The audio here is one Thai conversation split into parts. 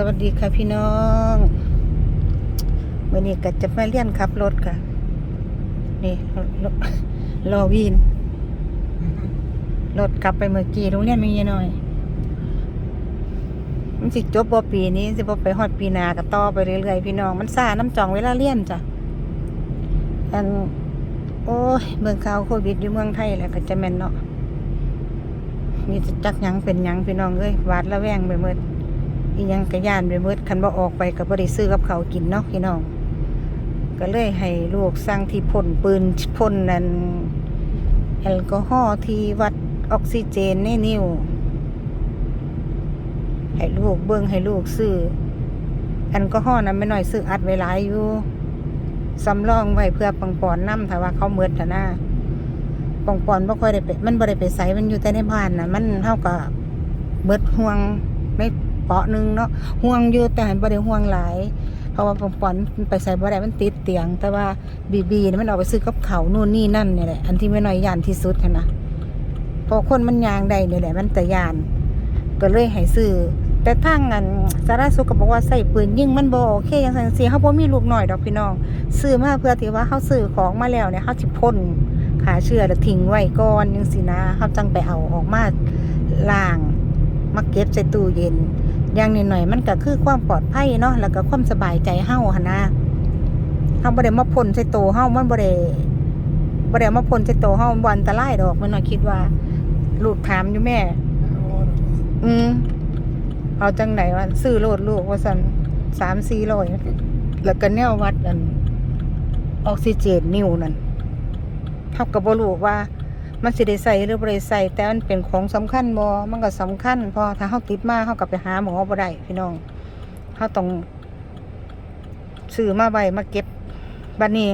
สวัสดีค่ะพี่น้องวันนี้ก็จะมาเรียนขับรถค่ะ นี่รอวีน รถกลับไปเมื่อกี้โรงเรียนมีเยอะหน่อย มันสิจบบ่ปีนี้สิบ่ไปฮอดปีนาก็ต่อไปเรื่อยๆพี่น้อง มันซ่าน้ำจองเวลาเรียนจ้ะอันโอ้ยเมืองข่าวโควิดอยู่เมืองไทยแหละก็จะแม่นเนาะมีจักยังเป็นยังพี่น้องเอ้ยหวาดระแวงไปหมด อียังกระยานไปหมืดคันบ่ออกไปก็บ่ได้ซื้อกับเขากินเนาะพี่น้อง ก็เลยให้ลูกสั่งที่พ่นปืนพ่นนั่นแอลกอฮอล์ที่วัดออกซิเจนในนิ้วให้ลูกเบิ่งให้ลูกซื้อแอลกอฮอล์นั้นไม่น้อยซื้ออัดไว้หลายอยู่สำรองไว้เพื่อปังปอนน้ำถ้าว่าเขาเมิดนะนะปังปอนบ่ค่อยได้ไปมันบ่ได้ไปใส่มันอยู่แต่ในบ้านนะมันเท่ากับเมิดห่วงไม่ เปาะหนึ่งเนาะห่วงอยู่แต่หันบ่ได้ห่วงหลาย เพราะว่าปองปอนไปใส่บ่ได้มันติดเตียง แต่ว่าบีบีนี่มันเอาไปซื้อกับเขานู่นนี่นั่นนี่แหละอันที่ไม่น้อยยานที่สุดนะเพอคนมันยางได้นี่แหละ มันแต่ยานก็เลยให้ซื้อแต่ทางอันสารสุขก็บอกว่าใส่ปืนยิงมันบ่โอเคอย่างซั่นสิเฮาบ่มีลูกหน้อยดอกพี่น้อง ซื้อมาเพื่อที่ว่าเฮาซื้อของมาแล้วเนี่ยเฮาสิพ่นขาเชื้อแล้วทิ้งไว้ก่อนจังซี่นะเฮาจังไปเอาออกมาล้างมาเก็บใส่ตู้เย็น อย่างนหน่อยๆมันก็คือความปลอดภัยเนาะแล้วก็ความสบายใจเฮาหนะเฮาบ่ได้มาพ่นใส่โตเฮามันบ่ได้บ่ได้อามาพ่นใส่โตเฮามันบ่อันตรายดอกมันน่อยคิดว่าลูกถามอยู่แม่ อืมเอาจังไหนวะซื้อโลดลูกว่าซั่น3-400แล้วก็แนววัดอันออกซิเจนนิวนั่นเฮาก็บ่รู้ว่า มันสิได้ใส่หรือบ่ได้ใส่แต่มันเป็นของสำคัญบ่มันก็สำคัญพอถ้าเฮาติดมาเฮาก็ไปหาหมอบ่ได้พี่น้องเฮาต้องซื้อมาไว้มาเก็บบัดนี้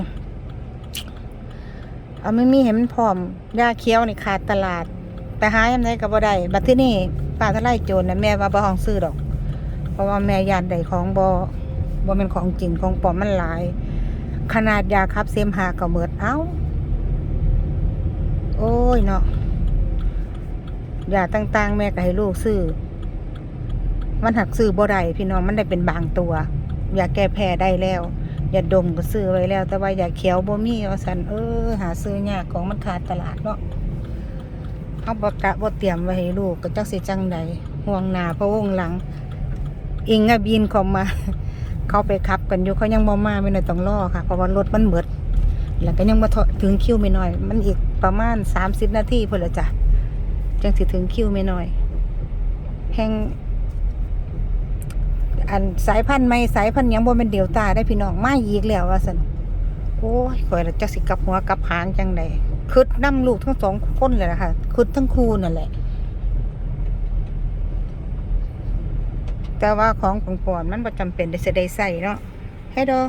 เอาไม่มีเห็นมันพร้อมยาเคี้ยวนี่ขาดตลาด ไปหายามใดก็บ่ได้บัดที่นี่ป้าทลายโจรน่ะแม่ว่าบ่ห้องซื้อดอก เพราะว่าแม่ยานได้ของบ่บ่แม่นของจริงของปลอมมันหลาย ขนาดยาคับเสมหาก็เมิดเอ้า อ้ยเนาะยาต่างๆ แม่ก็ให้ลูกซื้อ มันหักซื้อบ่ได้พี่น้องมันได้เป็นบางตัวยาแก้แพ้ได้แล้วยาดมก็ซื้อไว้แล้ว แต่ว่ายาเขียวบ่มีว่าซั่นเออ หาซื้อยากของมันขาดตลาดเนาะเฮาบ่กะบ่เตรียมไว้ให้ลูกก็จักสิจังใดห่วงหน้าเพราะวงหลัง อิงอะบินเข้ามา เขาไปขับกันอยู่เขายังบ่มาไม่น่อยต้องรอค่ะเพราะว่ารถมันเบิด แล้วก็ยังมาถึงคิวไม่น้อย มันอีก ประมาณสามสิบนาทีเพื่อละจ้ะจังสิถึงคิวไม่น้อย แห่งอันสายพันธุ์ไม่สายพันธุ์หยังบ่เป็นเดลต้าได้พี่น้องมาอีกแล้วว่าสันโอ้ยข่อยละจักสิกลับหัวกลับหางจังใดคืดนำลูกทั้งสองคนเลยนะคะคืดทั้งคู่นั่นแหละ แต่ว่าของปองๆมันประจำเป็นได้เสได้ใส่เนาะให้ดอ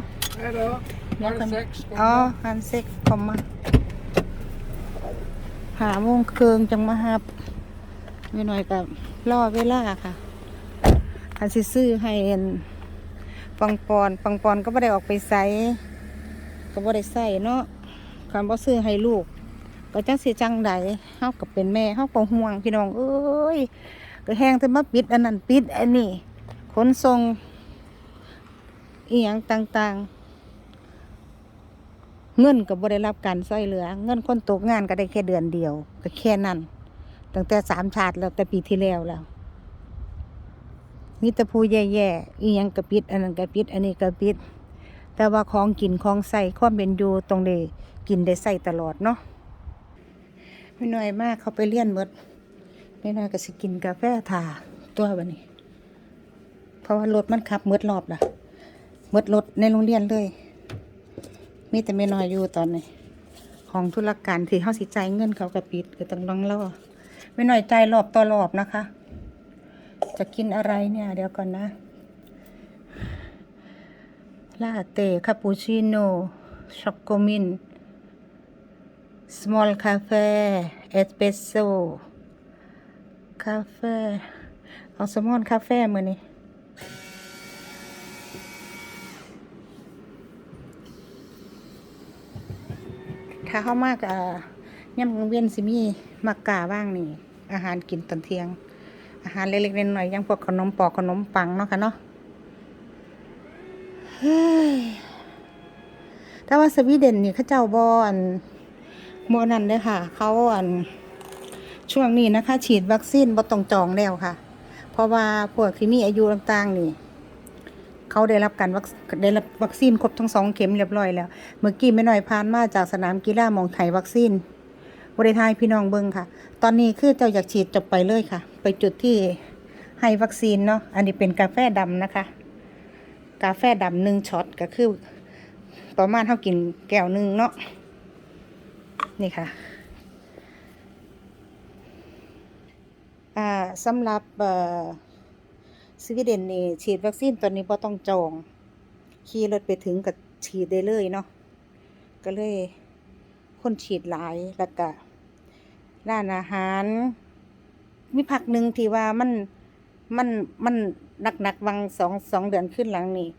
Hello. Ja, kan- Sex, kom อ๋อ maar. ฮันเซ็กคอมมา หาโมงเคืองจังมาฮับไม่น้อยกับรอเวลาค่ะ อันซื้อให้เอ็นปังปอนปังปอนก็ไม่ได้ออกไปใส่ก็ไม่ได้ใส่เนาะคันบ่ซื้อให้ลูก ก็จังสิจังใดเฮากับเป็นแม่เฮาก็ห่วงพี่น้องเอ้ยก็แห้งแต่มาปิดอันนั้นปิดอันนี้ขนส่งอีหยังต่างๆ เงินก็บ่ได้รับการช่วยเหลือ เงินคนตกงานก็ได้แค่เดือนเดียว ก็แค่นั้นตั้งแต่สามชาติแล้วแต่ปีที่แล้วแล้วมีแต่ผู้แย่ๆอีหยังกระปิด อันนั้นกระปิด อันนี้กระปิด แต่ว่าของกินของใส่ความเป็นอยู่ตรงได้กินได้ใส่ตลอดเนาะไม่น้อยมากเขาไปเลี้ยนหมดไม่น้อยก็สิกินกาแฟทาตัวบันนี้ เพราะว่ารถมันขับหมดรอบละหมดรถในโรงเรียนเลย มีแต่ไม่น้อยอยู่ตอนนี้ ของธุรการที่เขาสิใจายเงินเขากระปิดก็ต้องลองรอไม่น้อยใจรอบต่อรอบนะคะ จะกินอะไรเนี่ย เดี๋ยวก่อนนะลาเต้คาปูชิโน่ช็อกโกมิน small cafe espresso คาเฟ่เอาสมอนคาเฟ่มือนี้ ถ้าเข้ามากอะย่ำเวียนสิมีมักกาบ้างนี่ อาหารกินตอนเที่ยง อาหารเล็กๆน้อยๆอยังพวกขนมปอกขนมปังเนาะค่ะเนาะฮ้ยแต่ว่าสวีเดนนี่เขาเจ้าบอนโมนันเด้อค่ะ เขาอันช่วงนี้นะคะ ฉีดวัคซีนบ่ต้องจองแล้วค่ะ เพราะว่าพวกที่มีอายุต่างๆนี่ เขาได้รับการวัคได้รับวัคซีนครบทั้งสองเข็มเรียบร้อยแล้ว เมื่อกี้ไม่น้อยผ่านมาจากสนามกีฬามองไทยวัคซีนบริทายพี่น้องเบิงค่ะ ตอนนี้คือเจ้าอยากฉีดจบไปเลยค่ะ ไปจุดที่ให้วัคซีนเนาะ อันนี้เป็นกาแฟดำนะคะ กาแฟดำหนึ่งช็อตก็คือ ประมาณเท่ากินแก้วหนึ่งเนาะ นี่ค่ะอ่าสำหรับเอ่อ สวีเดนนี่ฉีดวัคซีนตอนนี้บ่ต้องจอง ขี่รถไปถึงก็ฉีดได้เลยเนาะก็เลย คนฉีดหลายแล้วก็ร้านอาหาร มีพักหนึ่งที่ว่ามันมันมันหนักหนักๆวังสองสองเดือนขึ้นหลังนี่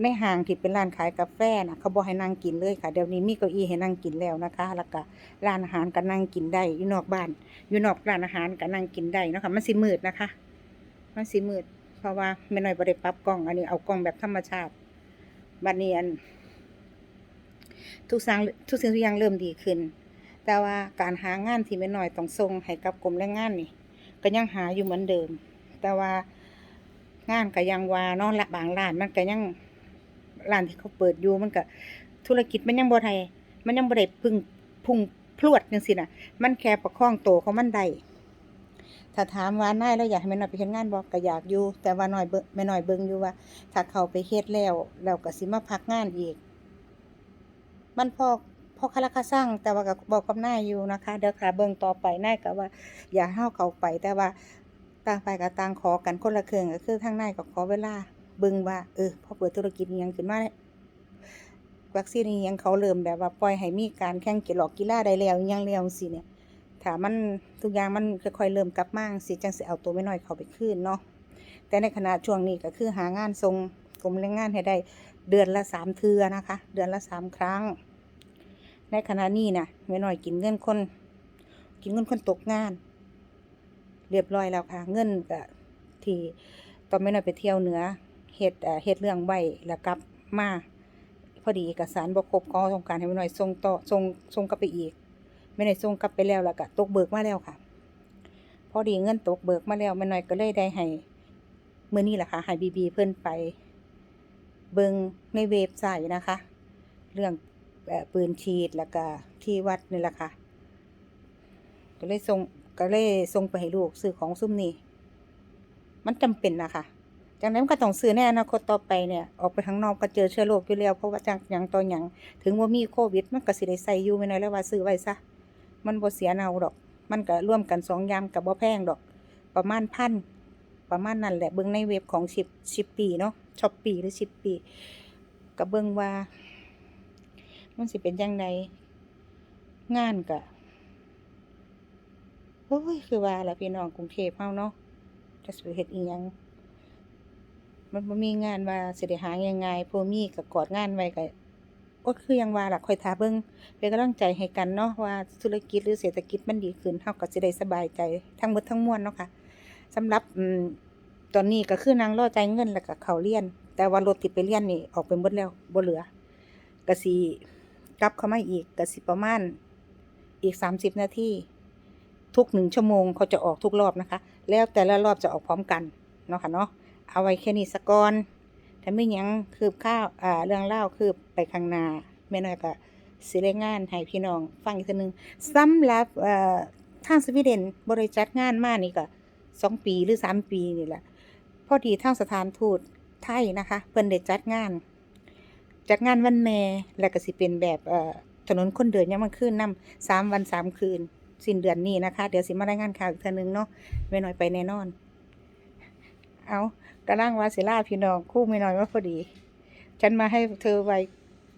ในห้างที่เป็นร้านขายกาแฟนะเขาบอกให้นั่งกินเลยค่ะ เดี๋ยวนี้มีเก้าอี้ให้นั่งกินแล้วนะคะ แล้วก็ร้านอาหารก็นั่งกินได้อยู่นอกบ้าน อยู่นอกร้านอาหารก็นั่งกินได้นะคะมันสิมืดนะคะ มันสิมืด เพราะว่าไม่น้อยบ่ได้ปรับกล้อง อันนี้เอากล้องแบบธรรมชาติบัดนี้อัน ทุกสิ่งทุกสิ่งทุกอย่างเริ่มดีขึ้น แต่ว่าการหางานที่ไม่น้อยต้องส่งให้กับกรมแรงงานนี่ ก็ยังหาอยู่เหมือนเดิม แต่ว่างานก็ยังว่านาะละบางร้านมันก็ยังร้านที่เขาเปิดอยู่มันก็ธุรกิจมันยังบ่ไทยมันยังบ่ได้พึ่งพุ่งพรวดจังซี่น่ะมันแค่ประคองโตวของมันได้ ถ้าถามว่านายแล้วอยากให้แม่น้อยไปเฮ็ดงานบ่ก็อยากอยู่ แต่ว่าน้อยเบิ่งแม่น้อยเบิ่งอยู่ว่า ถ้าเขาไปเฮ็ดแล้วแล้วก็สิมาพักงานอีก มันพอพอคาราคาสร้างแต่ว่าก็บอกกับนายอยู่นะคะ เดี๋ยวค่ะเบิ่งต่อไปนายก็ว่า อย่าเฮาเขาไปแต่ว่าต่างฝ่ายก็ต่างขอกันคนละเครื่องก็คือทางนายก็ขอเวลาเบิ่งว่าเออพอเปิดธุรกิจยังขึ้นมาวัคซีนยังเขาเริ่มแบบว่าปล่อยให้มีการแข่งกีฬากีฬาได้แล้วยังแล้วจังซี่เนี่ย ถ้ามันทุกอย่างมันค่อยๆเริ่มกลับมาสิจังสิเอาตัวไม่น้อยเข้าไปคืนเนาะแต่ในขณะช่วงนี้ก็คือหางานทรงกรมแรงงานให้ได้เดือนละสามเทือนะคะ เดือนละสามครั้ง ในขณะนี้นะไม่น้อยกินเงินคน กินเงินคนตกงาน เรียบร้อยแล้วค่ะ เงินก็ที่ตอนไม่น้อยไปเที่ยวเหนือเฮ็ดเอ่อเฮ็ดเรื่องไว้แล้วกลับมาพอดีเอกสารบ่ครบก็ต้องการให้ไม่น้อยส่งต่อส่งส่งกลับไปอีก ไม่ได้ส่งกลับไปแล้วแล้วก็ตกเบิกมาแล้วค่ะ พอดีเงินตกเบิกมาแล้วแม่น้อยก็เลยได้ให้มื้อนี้แหละค่ะให้บีบีเพิ่นไป เบิงในเว็บไซต์นะคะ เรื่องปืนฉีดแล้วก็ที่วัดนี่แหละค่ะก็เลยส่งก็เลยส่งไปให้ลูกซื้อของซุ่มนี้มันจำเป็นนะคะจากนั้นก็ต้องซื้อในอนาคตต่อไปเนี่ยออกไปข้างนอกก็เจอเชื้อโรคอยู่แล้วเพราะว่าจากอย่างต่ออย่างถึงว่ามีโควิดมันก็สิได้ใส่อยู่ไม่น้อยแล้วว่าซื้อไว้ซะ มันบ่เสียเนาดอก มันก็ร่วมกันสองยางกับบ่แพงดอก ประมาณพันประมาณนั้นแหละเบิ่งในเว็บของชิปชิปปีเนาะช็อปปีหรือชิปปีก็เบิ่งว่า มันสิเป็นจังไดงานก็โอ้ยคือว่าล่ะพี่น้องกรุงเทพเฮาเนาะจะสิเฮ็ดอีหยังมันบ่มีงานว่าสิได้หาง่ายๆพวกมีก็กอดงานไว้ก็ ก็คือยังว่าละคอยทาเบิ่งเป็นกำลังใจให้กันเนาะว่าธุรกิจหรือเศรษฐกิจมันดีขึ้นเฮาก็สิได้สบายใจทั้งหมดทั้งมวลเนาะค่ะสำหรับอตอนนี้ก็คือนางรอจ่ายเงินแล้วก็เขาเรียน แต่ว่ารถที่ไปเรียนนี่ออกไปหมดแล้วบ่เหลือก็สิกลับเข้ามาอีกก็สิประมาณอีก30นาทีทุกหนึ่งชั่วโมงเขาจะออกทุกรอบนะคะ แล้วแต่ละรอบจะออกพร้อมกันเนาะค่ะเนาะเอาไว้แค่นี้สะก่อน ถ้าไม่ยังคืบข้าวอ่าเรื่องเล่าคืบไปข้างหน้าแม่น้อยก็สิได้งานให้พี่น้องฟังอีกทีหนึงสำหรับเอ่อทางสวีเดนบริจัดงานมานี่ก็สองปีหรือสามปีนี่แหละพอดีทางสถานทูตไทยนะคะ เพิ่นได้จัดงาน จัดงานวันแม่และก็สิเป็นแบบเอ่อถนนคนเดินยามกลางคืนนำสามวันสามคืน สิ้นเดือนนี้นะคะ เดี๋ยวสิมารายงานข่าวอีกทีนึงเนาะไม่น้อยไปแน่นอน เอากระล่างวาสิลาพี่น้องคู่ไม่น้อยว่าพอดี ฉันมาให้เธอไว้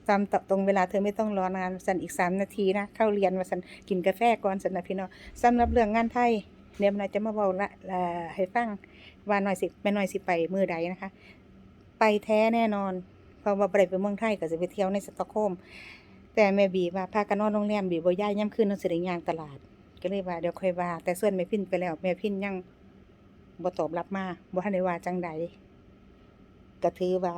ตามตรงเวลาเธอไม่ต้องรอนานสันอีกสามนาทีนะเข้าเรียนมาสันกินกาแฟก่อนสันนะพี่น้องสำหรับเรื่องงานไทยเดี๋ยมันอยจะมาเบาละละให้ฟังว่าหน่อยสิแม่น้อยสิไปมือใดนะคะ ไปแท้แน่นอนเพราะว่าไปไปเมืองไทยก็จะไปเที่ยวในสตอกโฮมแต่แม่บีว่าพากันนอนโรงแรมบีบ่ย้ายย่ำคืนนอนสิได้ย่างตลาด ก็เลยว่าเดี๋ยวค่อยว่าแต่ส่วนแม่พินไปแล้วแม่พินยัง บ่ตอบรับมาบ่ทันได้ว่าจังใดก็ถือว่า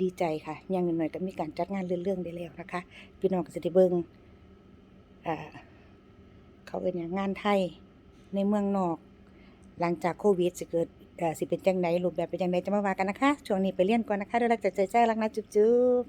ดีใจค่ะอย่างน้อยๆก็มีการจัดงานเรื่องๆได้แล้วนะคะ พี่น้องก็จะได้เบิ่งอ่าเขาเอิ้นหยังงานไทยในเมืองนอก หลังจากโควิดสิเกิดสิเป็นจังไดรูปแบบเป็นจังไดจะมาว่ากันนะคะ ช่วงนี้ไปเรียนก่อนนะคะเดี๋ยวเราจะเจอใจรักนะจุ๊บ